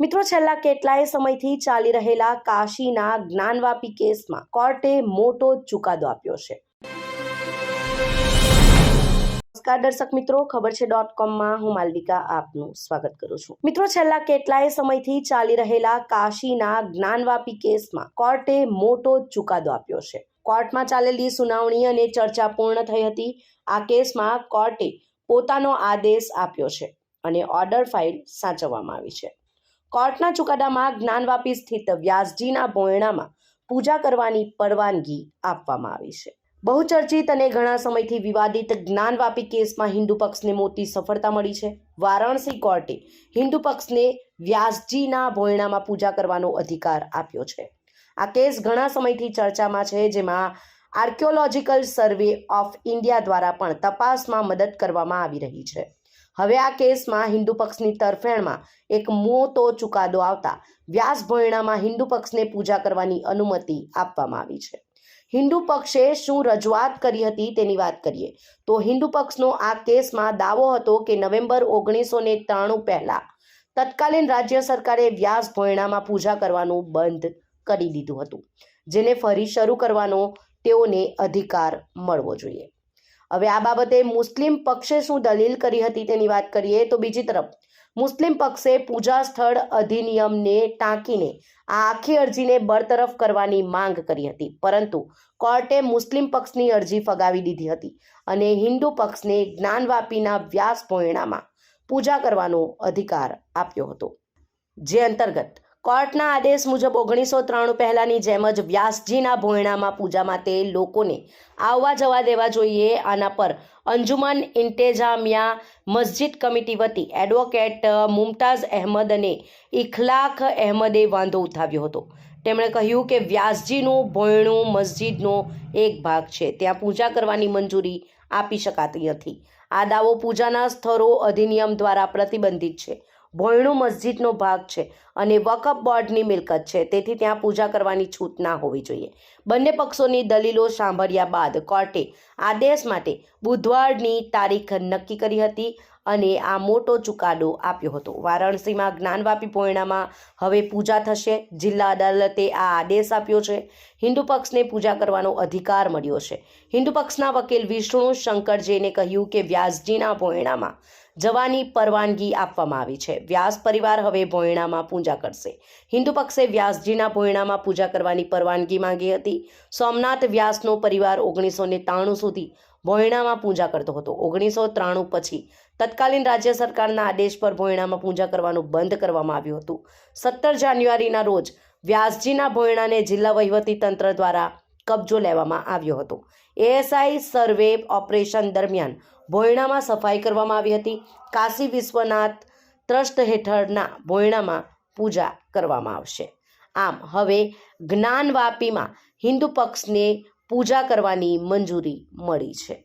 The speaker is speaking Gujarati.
મિત્રો, છેલ્લા કેટલાય સમયથી ચાલી રહેલા કાશીના જ્ઞાનવાપી કેસમાં કોર્ટે મોટો ચુકાદો આપ્યો છે. નમસ્કાર દર્શક મિત્રો, ખબર છે ડોટ કોમમાં હું માલવિકા આપનું સ્વાગત કરું છું. મિત્રો, છેલ્લા કેટલાય સમયથી ચાલી રહેલા કાશીના જ્ઞાનવાપી કેસમાં કોર્ટે મોટો ચુકાદો આપ્યો છે. કોર્ટમાં ચાલેલી સુનાવણી અને ચર્ચા પૂર્ણ થઈ હતી. આ કેસમાં કોર્ટે પોતાનો આદેશ આપ્યો છે અને ઓર્ડર ફાઇલ સાચવવામાં આવી છે. કોર્ટના ચુકાદામાં જ્ઞાનવાપી સ્થિત વ્યાસજીના ભોયણામાં પૂજા કરવાની પરવાનગી આપવામાં આવી છે. બહુચર્ચિત અને ઘણા સમયથી વિવાદિત જ્ઞાનવાપી કેસમાં હિન્દુ પક્ષને મોટી સફળતા મળી છે. વારાણસી કોર્ટે હિન્દુ પક્ષને વ્યાસજીના ભોયણામાં પૂજા કરવાનો અધિકાર આપ્યો છે. આ કેસ ઘણા સમયથી ચર્ચામાં છે, જેમાં આર્કિયોલોજીકલ સર્વે ઓફ ઇન્ડિયા દ્વારા પણ તપાસમાં મદદ કરવામાં આવી રહી છે. હવે આ કેસમાં હિન્દુ પક્ષની તરફેણમાં એક મોટો ચુકાદો આવતા વ્યાસ ભોયણામાં હિન્દુ પક્ષને પૂજા કરવાની અનુમતિ આપવામાં આવી છે. હિન્દુ પક્ષે શું રજૂઆત કરી હતી તેની વાત કરીએ. તો હિન્દુ પક્ષનો આ કેસમાં દાવો હતો કે નવેમ્બર ઓગણીસો ને ત્રાણું પહેલા તત્કાલીન રાજ્ય સરકારે વ્યાસ ભોયણામાં પૂજા કરવાનું બંધ કરી દીધું હતું, જેને ફરી શરૂ કરવાનો તેઓને અધિકાર મળવો જોઈએ. હવે આ બાબતે મુસ્લિમ પક્ષે શું દલીલ કરી હતી તેની વાત કરીએ તો બીજી તરફ, મુસ્લિમ પક્ષે પૂજા સ્થળ અધિનિયમને ટાંકીને આ આખી અરજીને બરતરફ કરવાની માંગ કરી હતી. પરંતુ કોર્ટે મુસ્લિમ પક્ષની અરજી ફગાવી દીધી હતી અને હિન્દુ પક્ષને જ્ઞાનવાપીના વ્યાસ ભોયણામાં પૂજા કરવાનો અધિકાર આપ્યો હતો. જે અંતર્ગત કોર્ટના આદેશ મુજબ ઓગણીસો ત્રાણું પહેલાંની જેમ જ વ્યાસજીના ભોયણામાં પૂજા માટે લોકોને આવવા જવા દેવા જોઈએ. આના પર અંજુમન ઇન્ટેજામિયા મસ્જિદ કમિટી વતી એડવોકેટ મુમતાઝ અહેમદ અને ઇખલાખ અહેમદે વાંધો ઉઠાવ્યો હતો. તેમણે કહ્યું કે વ્યાસજીનું ભોયણું મસ્જિદનો એક ભાગ છે. ત્યાં પૂજા કરવાની મંજૂરી આપી શકાતી નથી. આ દાવો પૂજાના સ્થળો અધિનિયમ દ્વારા પ્રતિબંધિત છે. ભોયણું મસ્જિદનો ભાગ છે અને વકફ બોર્ડની મિલકત છે. તેથી ત્યાં પૂજા કરવાની છૂટ ના હોવી જોઈએ. બંને પક્ષોની દલીલો સાંભળ્યા બાદ કોર્ટે આદેશ માટે બુધવારની તારીખ નક્કી કરી હતી અને આ મોટો ચુકાદો આપ્યો હતો. વારાણસીમાં જ્ઞાનવાપી પોયણામાં હવે પૂજા થશે. જિલ્લા અદાલતે આ આદેશ આપ્યો છે. હિન્દુ પક્ષને પૂજા કરવાનો અધિકાર મળ્યો છે. હિન્દુ પક્ષના વકીલ વિષ્ણુ શંકરજીને કહ્યું કે વ્યાસજીના ભોયણામાં જવાની પરવાનગી આપવામાં આવી છે. વ્યાસ પરિવાર હવે ભોયણામાં પૂજા કરશે. હિન્દુ પક્ષે વ્યાસજીના ભોયણામાં પૂજા કરવાની પરવાનગી માંગી હતી. સોમનાથ વ્યાસનો પરિવાર ઓગણીસો ને ત્રાણું સુધી ભોયણામાં પૂજા કરતો હતો. ઓગણીસો ત્રાણું પછી તત્કાલીન રાજ્ય સરકારના આદેશ પર ભોયણામાં પૂજા કરવાનું બંધ કરવામાં આવ્યું હતું. સત્તર જાન્યુઆરીના રોજ વ્યાસજીના ભોયણાને જિલ્લા વહીવટી તંત્ર દ્વારા કબજો લેવામાં આવ્યો હતો. એએસઆઈ સર્વે ઓપરેશન દરમિયાન ભોયણામાં સફાઈ કરવામાં આવી હતી. કાશી વિશ્વનાથ ટ્રસ્ટ હેઠળના ભોયણામાં પૂજા કરવામાં આવશે. આમ હવે જ્ઞાનવાપીમાં હિન્દુ પક્ષને પૂજા કરવાની મંજૂરી મળી છે.